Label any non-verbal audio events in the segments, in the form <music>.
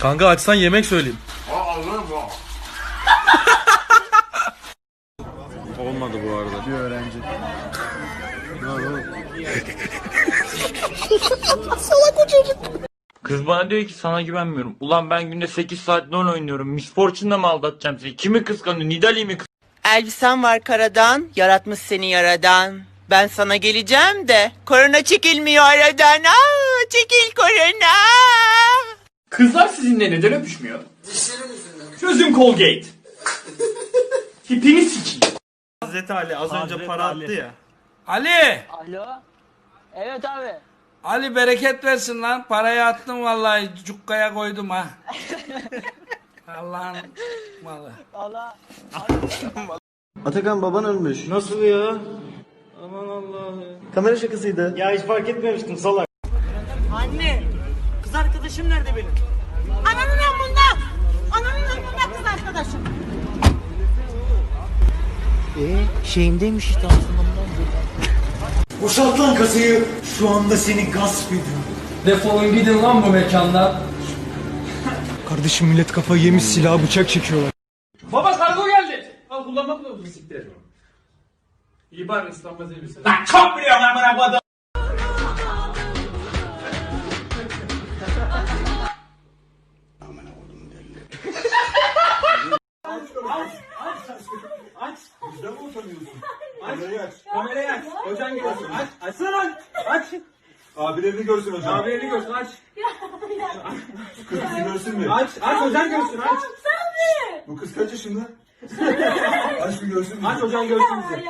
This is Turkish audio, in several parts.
Kanka açsan yemek söyleyeyim. <laughs> Olmadı bu arada. Bir öğrenci. Kız bana diyor ki sana güvenmiyorum. Ulan ben günde 8 saat LoL oynuyorum. Miss Fortune'da mı aldatacağım seni? Kimi kıskanıyor? Nidalee'yi mi kıskanıyor? Elbisen var karadan, yaratmış seni yaradan. Ben sana geleceğim de, korona çekilmiyor aradan. Aa, çekil korona. Kızlar sizinle neden öpüşmüyor? Çözüm Colgate. <laughs> Tipini sikeyim. Hazreti Ali az önce para attı ya. Ali! Alo. Evet abi. Ali bereket versin lan. Parayı attım vallahi cukkaya koydum ha. <laughs> Allah'ın malı. Allah. Atakan baban ölmüş. Nasıl ya? Aman Allah'ım. Kamera şakasıydı. Ya hiç fark etmemiştim salak. Anne, arkadaşım nerede benim? Ananın amında. Ananın amında kız arkadaşım. Ee, şeyindeymiş işte aslında. Boşalt lan kasayı. Şu anda seni gasp ediyorum. Defolun gidin lan bu mekandan. Kardeşim millet kafayı yemiş silah bıçak çekiyorlar. Baba kargo geldi. Al kullanmak lazım siktir. İyi bari ıslanmaz elbise. Lan çok biliyorum ben bana bu adam. Kamerayı aç. Hocan görsün. Aç. Açsana lan. Aç. Abilerini görsün hocam. Abilerini görsün. Aç. Kızı görsün mü? Aç. Aç. Hocan görsün. Aç. Bu kız kaç yaşında? Aç bir görsün mü? Aç. Hocan görsün bizi.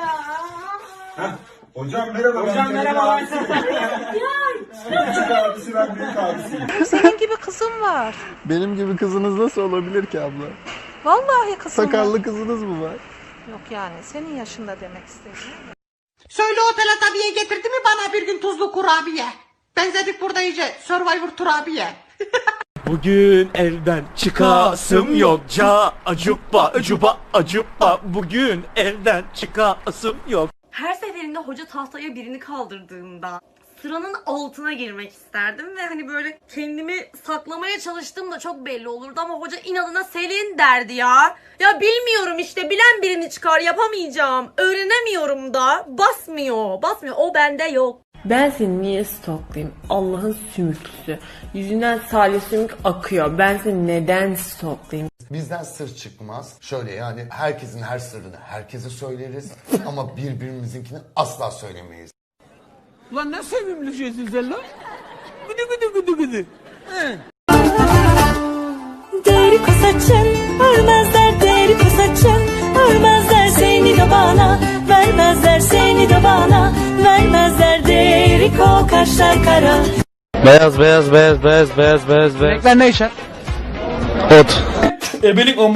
Hocam merhaba. Hocam ben merhaba. Küçük abisi ben büyük abisiyim. Senin gibi kızım var. Benim gibi kızınız nasıl olabilir ki abla? Vallahi kızım var. Sakallı kızınız mı var? Yok yani senin yaşında demek istedim. Söyle o teletabiye getirdi mi bana bir gün tuzlu kurabiye? Benzedik burada iyice Survivor turabiye. <laughs> Bugün evden çıkasım yok ca acupa acupa acupa bugün evden çıkasım yok. Her seferinde hoca tahtaya birini kaldırdığında sıranın altına girmek isterdim ve hani böyle kendimi saklamaya çalıştığım da çok belli olurdu ama hoca inadına Selin derdi ya. Ya bilmiyorum işte bilen birini çıkar yapamayacağım. Öğrenemiyorum da basmıyor basmıyor o bende yok. Ben seni niye stoklayayım? Allah'ın sümüklüsü. Yüzünden salya sümük akıyor. Ben seni neden stoklayayım? Bizden sır çıkmaz. Şöyle yani herkesin her sırrını herkese söyleriz <laughs> ama birbirimizinkini asla söylemeyiz. Ulan ne sevimli şeysin sen lan. Gıdı gıdı gıdı gıdı. Deri saçın örmezler deri saçın örmezler seni de bana vermezler seni de bana vermezler deri kaşlar kara Beyaz beyaz beyaz beyaz beyaz beyaz beyaz. Renkler ne işe? Ot. Ebelik o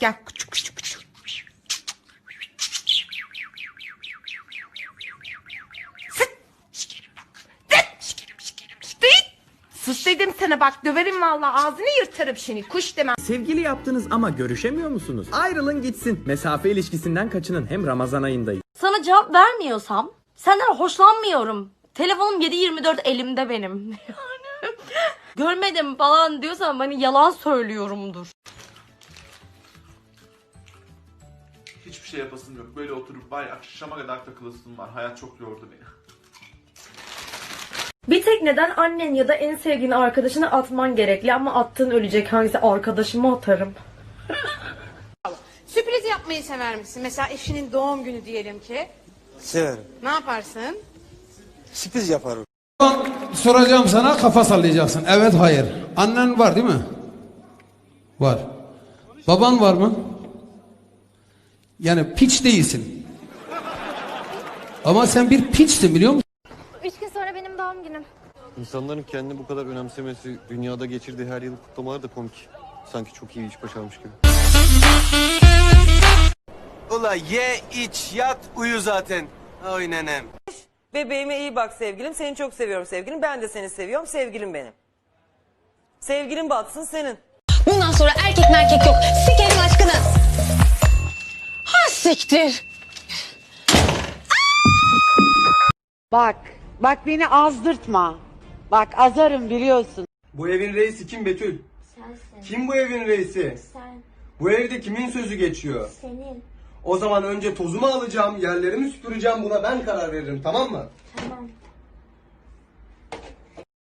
Gel küçük küçük küçük. Sus dedim sana bak döverim vallahi ağzını yırtarım seni kuş demem. Sevgili yaptınız ama görüşemiyor musunuz? Ayrılın gitsin. Mesafe ilişkisinden kaçının hem Ramazan ayındayız. Sana cevap vermiyorsam senden hoşlanmıyorum. Telefonum 7-24 elimde benim. Yani <laughs> görmedim falan diyorsan hani yalan söylüyorumdur. Hiçbir şey yapasım yok. Böyle oturup var ya akşama kadar takılasım var. Hayat çok yordu beni. Bir tek neden annen ya da en sevdiğin arkadaşını atman gerekli ama attığın ölecek hangisi arkadaşımı atarım. Sürpriz yapmayı sever misin? Mesela eşinin doğum günü diyelim ki. Severim. Ne yaparsın? Sürpriz yaparım. Soracağım sana kafa sallayacaksın. Evet hayır. Annen var değil mi? Var. Baban var mı? Yani piç değilsin. Ama sen bir piçsin biliyor musun? Üç gün sonra benim doğum günüm. İnsanların kendini bu kadar önemsemesi, dünyada geçirdiği her yıl kutlamalar da komik. Sanki çok iyi iş başarmış gibi. Ula ye iç yat uyu zaten. Oy nenem. Bebeğime iyi bak sevgilim. Seni çok seviyorum sevgilim. Ben de seni seviyorum. Sevgilim benim. Sevgilin batsın senin. Bundan sonra erkek merkek yok. Sikerim aşkını. Ha siktir. Bak, bak beni azdırtma. Bak azarım biliyorsun. Bu evin reisi kim Betül? Sensin. Kim bu evin reisi? Sen. Bu evde kimin sözü geçiyor? Senin. O zaman önce tozumu alacağım, yerlerimi süpüreceğim buna ben karar veririm tamam mı? Tamam.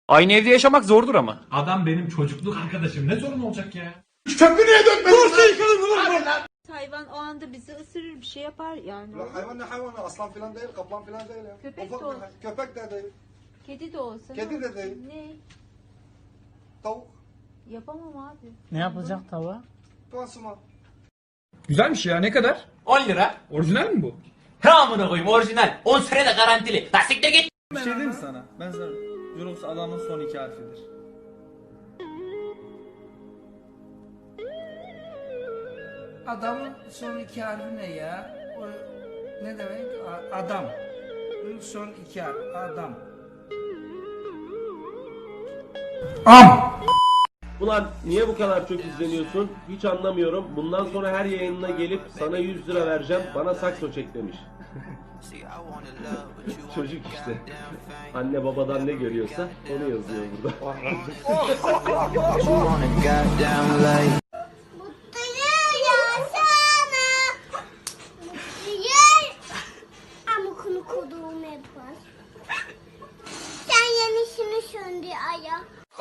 Aynı evde yaşamak zordur ama. Adam benim çocukluk arkadaşım. Ne sorun olacak ya? Çöpü niye dökmedin? Hayvan o anda bizi ısırır bir şey yapar yani. Hayvan ne hayvanı? Aslan falan değil, kaplan falan değil ya. Köpek Ufak de olsun. bir- Köpek de değil, Kedi de olsa. Kedi ne de değil. Ne? tavuk, Yapamam abi. Ne yapacak tava? pansuman. Güzelmiş ya ne kadar? 10 lira. Orijinal mi bu? Ha amına koyayım orijinal. 10 sene de garantili. Lastik de git. Bir şey diyeyim mi sana? Ben sana. Jurox adamın son iki harfidir. Adamın son iki harfi ne ya? O, ne demek? A- adam. Son iki harfi. Adam. Am. Ulan niye bu kadar çok izleniyorsun? Hiç anlamıyorum. Bundan sonra her yayınına gelip sana 100 lira vereceğim. Bana sakso çek demiş. <laughs> Çocuk işte. Anne babadan ne görüyorsa onu yazıyor burada.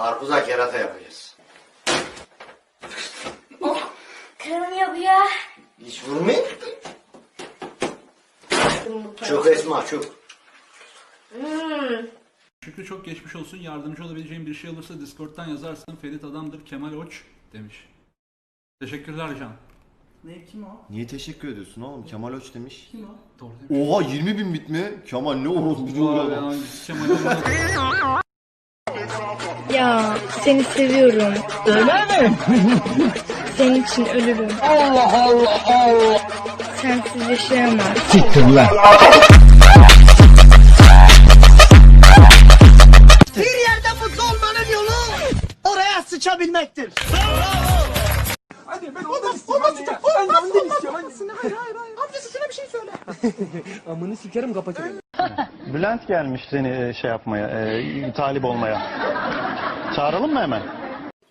Karpuza kerata yapacağız. Kırım yapıyor. Hiç vurmayın. Çok esma çok. Hmm. Şükrü çok geçmiş olsun. Yardımcı olabileceğim bir şey olursa Discord'dan yazarsın. Ferit adamdır Kemal Oç demiş. Teşekkürler Can. Ne kim o? Niye teşekkür ediyorsun oğlum? Kemal Öç demiş. Kim o? Doğru demiş. Oha 20 bin bit mi? Kemal ne orospu ya. be, Kemal'e Ya seni seviyorum. Öyle mi? Senin için ölürüm. Allah Allah Allah. Sensiz yaşayamam. Bir yerde mutlu olmanın yolu oraya sıçabilmektir. Hadi ben ondan istiyorum. Ondan istiyorum. Ben ondan istiyorum. Annesine hayır hayır hayır. Amcasına bir şey söyle. <laughs> Amını sikerim kapatırım. Bülent gelmiş seni şey yapmaya, e, talip olmaya. Çağıralım mı hemen?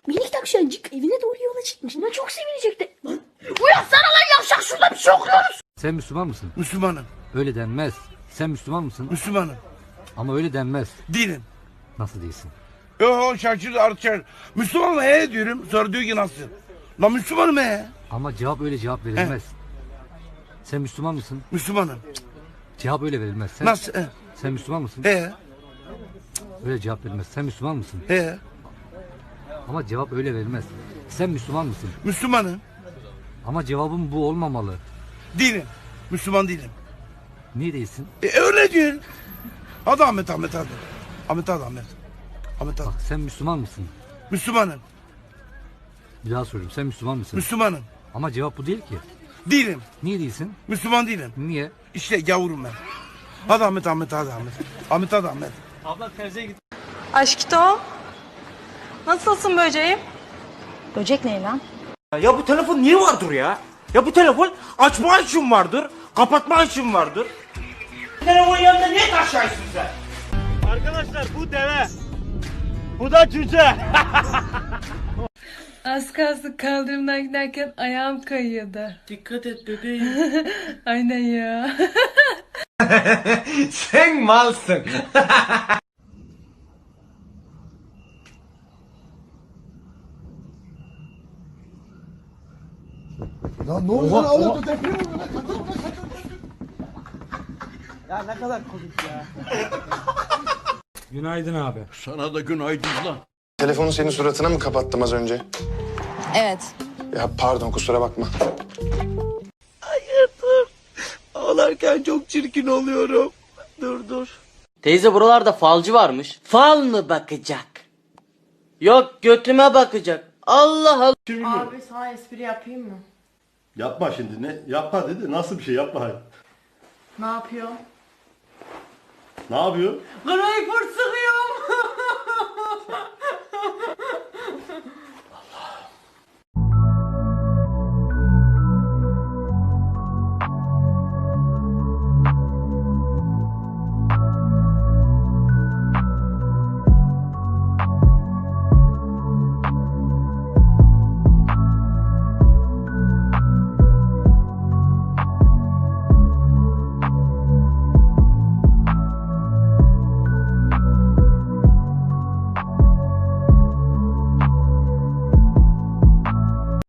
Minik takşancık evine doğru yola çıkmış. Ama çok sevinecekti. Lan uyansana lan yavşak şurada bir şey okuyoruz. Sen Müslüman mısın? Müslümanım. Öyle denmez. Sen Müslüman mısın? Müslümanım. Ama öyle denmez. Değilim. Nasıl değilsin? Yo şaşır arçer. Müslüman mı he diyorum. Sonra diyor ki nasıl? Lan Müslümanım he. Ama cevap öyle cevap verilmez. Sen Müslüman mısın? Müslümanım. Cevap öyle verilmez. Sen, Nasıl he? Sen Müslüman mısın? He. Öyle cevap verilmez. Sen Müslüman mısın? He. Ama cevap öyle verilmez. Sen Müslüman mısın? Müslümanım. Ama cevabın bu olmamalı. Değilim. Müslüman değilim. Niye değilsin? E öyle diyor. Hadi Ahmet Ahmet hadi. Ahmet hadi Ahmet. Ahmet hadi. Bak sen Müslüman mısın? Müslümanım. Bir daha soruyorum. Sen Müslüman mısın? Müslümanım. Ama cevap bu değil ki. Değilim. Niye değilsin? Müslüman değilim. Niye? İşte gavurum ben. Hadi Ahmet Ahmet hadi Ahmet. Ahmet hadi Ahmet. Abla terziye git. Aşkito. Nasılsın böceğim? Böcek ne lan? Ya bu telefon niye vardır ya? Ya bu telefon açma için vardır, kapatma için vardır. Telefon yanında niye taşıyorsun sen? Arkadaşlar bu deve. Bu da cüce. <laughs> Az kalsın kaldırımdan giderken ayağım kayıyordu. Dikkat et bebeğim. <laughs> Aynen ya. <laughs> Sen malsın. Lan ne oldu lan oğlum? Deprem Ya ne kadar komik ya. Günaydın abi. Sana da günaydın lan. Telefonu senin suratına mı kapattım az önce? Evet. Ya pardon kusura bakma. Hayır dur. Ağlarken çok çirkin oluyorum. Dur dur. Teyze buralarda falcı varmış. Fal mı bakacak? Yok götüme bakacak. Allah Allah. Abi sana espri yapayım mı? Yapma şimdi ne? Yapma dedi. Nasıl bir şey yapma. Ne yapıyor? Ne yapıyor? Greyfurt sıkıyorum. <laughs>